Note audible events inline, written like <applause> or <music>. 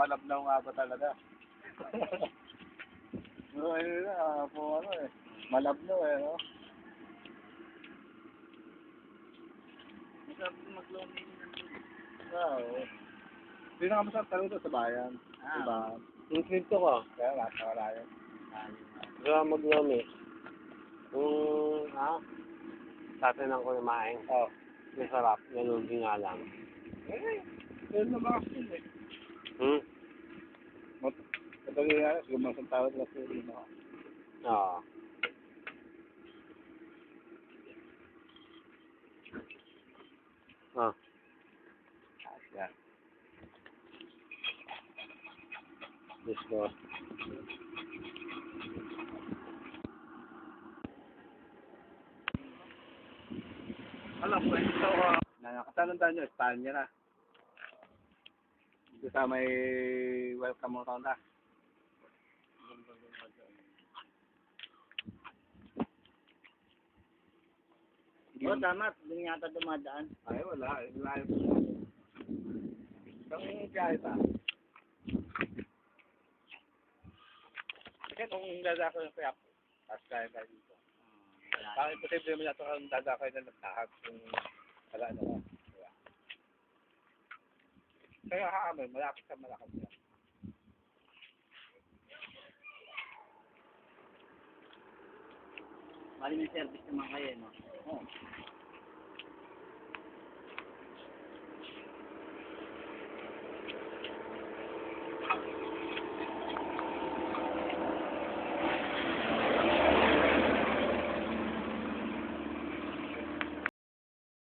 malabnaw nga ba talaga? <laughs> no, ayun na, ah, po ano eh. Malabnaw eh, no? Masarap din mag-loaming. Ah, Oo. Hindi na sa talaga sa bayan. Ah. Diba? Yung kwento ko, Kaya nasa wala yun. sa maglomi. Yung, ha? Tatanan ko kumain. Oh. Masarap, nalugi nga lang. Eh, yun na mga sin eh. Hmm? Kapag nga, siguro mga tawad na sa ino. Oo. Ah. Asya. Diyos ko. Alam ko, ito, uh, nakakatanong nyo, Espanya na. Sa may welcome mo na. Oo, tama. Doon yata dumadaan. Ay, wala. Wala yung Ang biyahe pa. Kasi kung dadako yung kaya, tapos kaya tayo dito. Parang imposible naman yata kung dadako na nagtahag kung wala na ka. Kaya haamoy, malapit sa malakad yan. Maling service naman kayo? Oh.